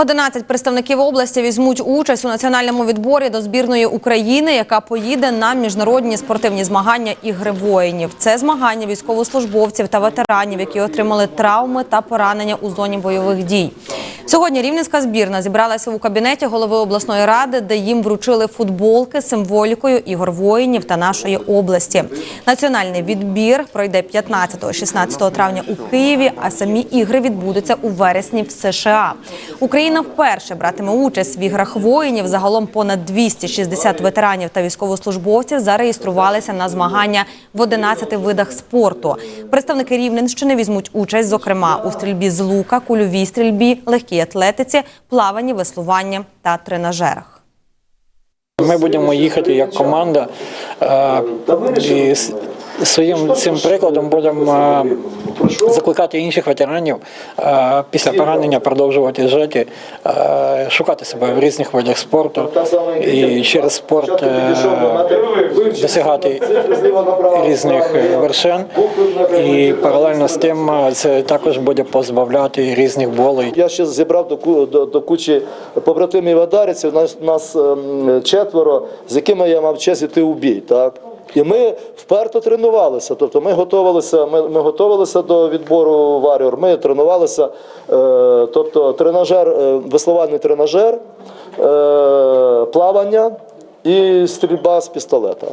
11 представників області візьмуть участь у національному відборі до збірної України, яка поїде на міжнародні спортивні змагання ігри воїнів. Це змагання військовослужбовців та ветеранів, які отримали травми та поранення у зоні бойових дій. Сьогодні рівненська збірна зібралася у кабінеті голови обласної ради, де їм вручили футболки з символікою ігор воїнів та нашої області. Національний відбір пройде 15-16 травня у Києві, а самі ігри відбудуться у вересні в США. Україна вперше братиме участь в іграх воїнів. Загалом понад 260 ветеранів та військовослужбовців зареєструвалися на змагання в 11 видах спорту. Представники Рівненщини візьмуть участь, зокрема, у стрільбі з лука, кульовій стрільбі, легкій атлетиці, плаванні, веслуванні та тренажерах. Ми будемо їхати як команда е, і своїм цим прикладом будемо е, закликати інших ветеранів е, після поранення продовжувати жити, е, шукати себе в різних видах спорту і через спорт досягати різних вершин. І паралельно з тим це також буде позбавляти різних болей. Я ще зібрав до, до, до кучі побратимів адарівців, нас, нас ем, четверо, з якими я мав честь іти у бій. Так? І ми вперто тренувалися. Тобто ми готувалися, ми, ми готувалися до відбору варіор, ми тренувалися, е, тобто тренажер, е, веслувальний тренажер, е, плавання і стрільба з пістолета.